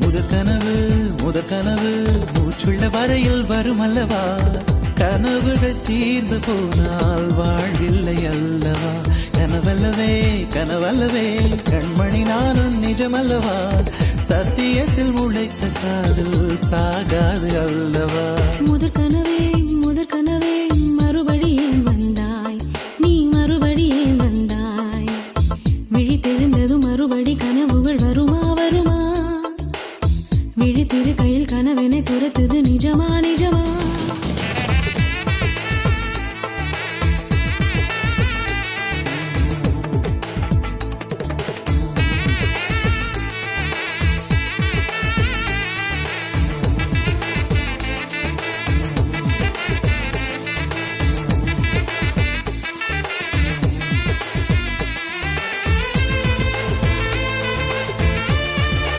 முதற் கனவு முதற் கனவு மூச்சுள்ள வரையில் வரும் அல்லவா? கனவுகள் தீர்ந்து போனால் வாழ்வில்லை அல்லவா? கனவல்லவே கனவல்லவே கண்மணி நானும் நிஜமல்லவா? சத்தியத்தில் முளைத்த காதல் சாகாது அல்லவா? முதற் விழி திரு கையில் கனவெனை துரத்துது நிஜமா நிஜமா?